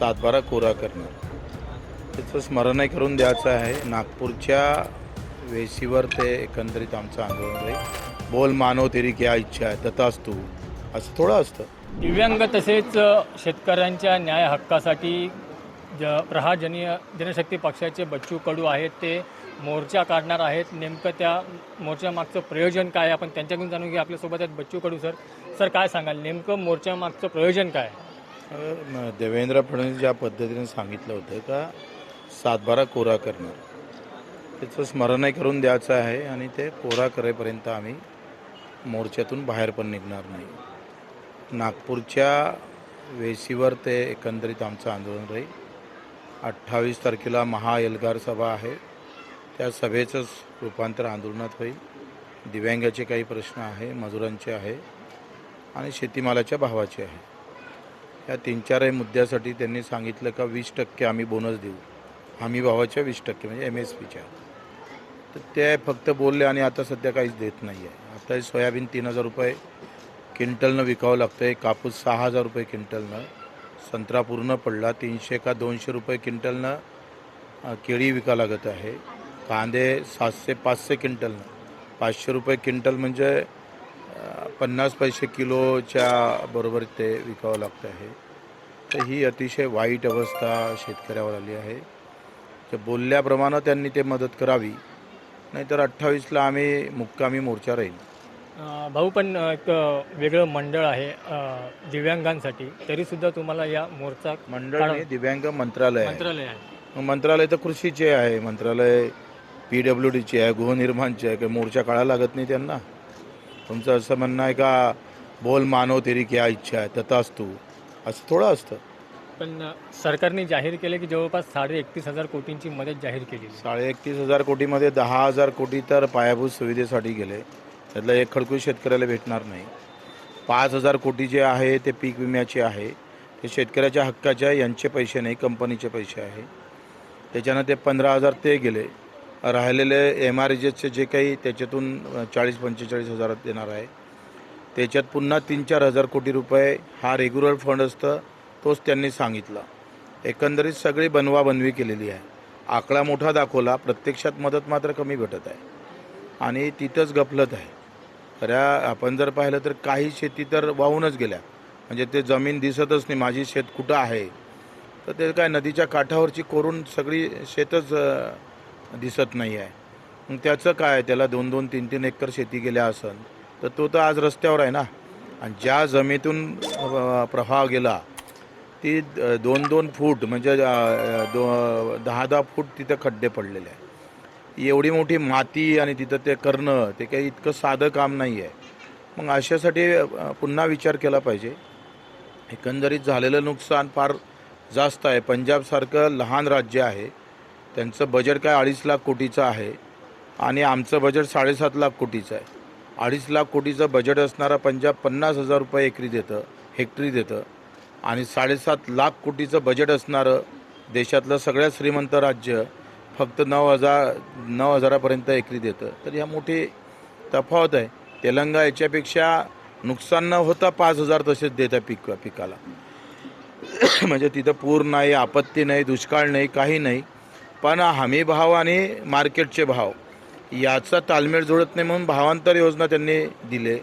सातबारा कोरा करणार. त्याचं स्मरणही करून द्यायचं आहे. नागपूरच्या वेशीवर ते एकंदरीत आमचं आंदोलन राहील बोल मानव तेरी क्या इच्छा आहे तथाच तू असं थोडं असतं. दिव्यांग तसेच शेतकऱ्यांच्या न्याय हक्कासाठी ज प्रहा जनीय जनशक्ती पक्षाचे बच्चू कडू आहेत ते मोर्चा काढणार आहेत. नेमकं त्या मोर्चामागचं प्रयोजन काय आपण त्यांच्याकडून जाणून घेऊ. आपल्यासोबत आहेत बच्चू कडू सर. सर काय सांगाल? नेमकं मोर्चामागचं प्रयोजन काय देवेंद्र फडणवीस ज्या पद्धतीने सांगितलं होतं का सातबारा कोरा करणार. त्याचं स्मरणही करून द्यायचं आहे आणि ते कोरा करेपर्यंत आम्ही मोर्चातून बाहेर पण निघणार नाही. नागपूरच्या वेशीवर ते एकंदरीत आमचं आंदोलन राहील. अठ्ठावीस तारखेला महाएल्गार सभा आहे. त्या सभेचंच रूपांतर आंदोलनात होईल. दिव्यांगाचे काही प्रश्न आहे मजुरांचे आहे आणि शेतीमालाच्या भावाचे आहे. या तीन चारही मुद्द्यासाठी त्यांनी सांगितलं का वीस टक्के आम्ही बोनस देऊ. हमी भावाच्या वीस टक्के म्हणजे एम एस पीच्या तर ते फक्त बोलले आणि आता सध्या काहीच देत नाही आहे आता हे सोयाबीन तीन हजार रुपये क्विंटलनं विकावं लागतं आहे कापूस सहा हजार रुपये क्विंटलनं. संत्रा पूर्ण पडला. तीनशे का दोनशे रुपये क्विंटलनं केळी विका लागत आहे. कांदे सातशे पाचशे क्विंटलनं. पाचशे रुपये क्विंटल म्हणजे पन्नास पैसे किलोच्या बरोबर ते विकावं लागतं आहे. तर ही अतिशय वाईट अवस्था शेतकऱ्यावर आली आहे. तर बोलल्याप्रमाणे त्यांनी ते मदत करावी नाहीतर अठ्ठावीसला आम्ही मुक्कामी मोर्चा राहील. भाऊ पण एक वेगळं मंडळ आहे दिव्यांगांसाठी. तरीसुद्धा तुम्हाला या मोर्चा मंडळ नाही, दिव्यांग मंत्रालय आहे. मंत्रालय आहे. मग मंत्रालय तर कृषीचे आहे. मंत्रालय पी डब्ल्यू डीचे आहे गृहनिर्माणचे आहे. काही मोर्चा काढायला लागत नाही त्यांना. तुमचं असं म्हणणं आहे का बोल मानव तेरी क्या इच्छा आहे तथाच तू असं थोडं असतं. पण सरकारने जाहीर केले की जवळपास साडे एकतीस हजार कोटींची मदत जाहीर आहे. साडे एकतीस हजार कोटीमध्ये दहा हजार कोटी तर पायाभूत सुविधेसाठी गेले. त्यातलं एक खडकू शेतकऱ्याला भेटणार नाही. पाच हजार कोटी जे आहे ते पीक विम्याचे आहे. ते शेतकऱ्याच्या हक्काचे आहे यांचे पैसे नाही कंपनीचे पैसे आहे. त्याच्यानं ते पंधरा हजार ते गेले. राहिलेले एम आर जे जे काही त्याच्यातून चाळीस पंचेचाळीस हजार देणार आहे. त्याच्यात पुन्हा तीन चार हजार कोटी रुपये हा रेग्युलर फंड असतं तोच त्यांनी सांगितला. एकंदरीत सगळी बनवाबनवी केलेली आहे. आकडा मोठा दाखवला प्रत्यक्षात मदत मात्र कमी भेटत आहे. आणि तिथंच गफलत आहे. खऱ्या आपण जर पाहिलं तर काही शेती तर वाहूनच गेल्या. म्हणजे ते जमीन दिसतच नाही माझी शेत कुठं आहे? तर ते काय नदीच्या काठावरची कोरून सगळी शेतच दिसत नाही आहे मग त्याचं काय? त्याला दोन दोन तीन तीन एकर शेती गेल्या असन. तर तो तर आज रस्त्यावर आहे ना. आणि ज्या जमेतून प्रभाव प्रवाह गेला ती दोन दोन फूट म्हणजे दो दहा दहा फूट तिथं खड्डे पडलेले आहे एवढी मोठी माती आणि तिथं ते करणं ते काही इतकं साधं काम नाही आहे मग अशासाठी पुन्हा विचार केला पाहिजे. एकंदरीत झालेलं नुकसान फार जास्त आहे. पंजाबसारखं लहान राज्य आहे. त्यांचं बजेट काय अडीच लाख कोटीचं आहे. आणि आमचं बजेट साडेसात लाख कोटीचं आहे. अडीच लाख कोटीचं बजेट असणारा पंजाब पन्नास हजार रुपये एकरी देतं हेक्टरी देतं. आणि साडेसात लाख कोटीचं बजेट असणारं देशातलं सगळ्यात श्रीमंत राज्य फक्त नऊ हजार नऊ हजारापर्यंत एकरी देतं. तर ह्या मोठी तफावत आहे. तेलंगा याच्यापेक्षा नुकसान न होता पाच हजार तसेच देतं पिक पीक पिकाला. म्हणजे तिथं पूर नाही आपत्ती नाही दुष्काळ नाही काही नाही. पण हमी भाव आणि मार्केटचे भाव याचा ताळमेळ जुळत नाही म्हणून भावांतर योजना त्यांनी दिले.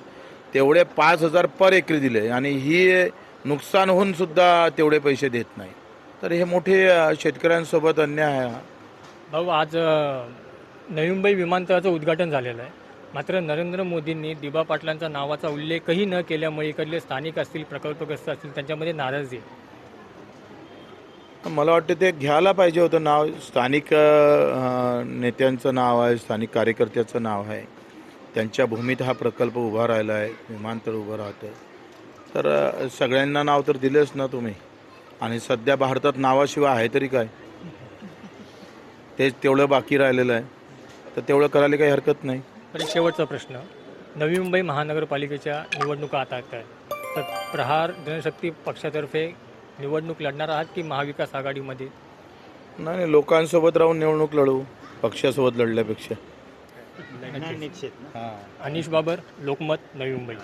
तेवढे पाच हजार पर एकरी दिले आणि ही नुकसान होऊन सुद्धा तेवढे पैसे देत नाही. तर हे मोठे शेतकऱ्यांसोबत अन्याय आहे भाऊ आज नवी मुंबई विमानतळाचं उद्घाटन झालेलं आहे. मात्र नरेंद्र मोदींनी दिबा पाटलांचा नावाचा उल्लेखही न केल्यामुळे इकडले स्थानिक असतील प्रकल्पग्रस्त असतील त्यांच्यामध्ये नाराजी आहे. मला वाटतं ते घ्यायला पाहिजे होतं नाव. स्थानिक नेत्यांचं नाव आहे स्थानिक कार्यकर्त्याचं नाव आहे. त्यांच्या भूमीत हा प्रकल्प उभा राहिला आहे विमानतळ उभं राहतं. तर सगळ्यांना नाव तर दिलेच ना तुम्ही. आणि सध्या भारतात नावाशिवाय आहे तरी काय? तेच तेवढं बाकी राहिलेलं आहे. तर तेवढं करायला काही हरकत नाही. तर एक शेवटचा प्रश्न. नवी मुंबई महानगरपालिकेच्या निवडणुका आता आहेत. तर प्रहार जनशक्ती पक्षातर्फे निवडणूक लढणार आहात की महाविकास आघाडीमध्ये? नाही नाही, लोकांसोबत राहून निवडणूक लढवू पक्षासोबत लढल्यापेक्षा. अनिश बाबर लोकमत नवी मुंबई.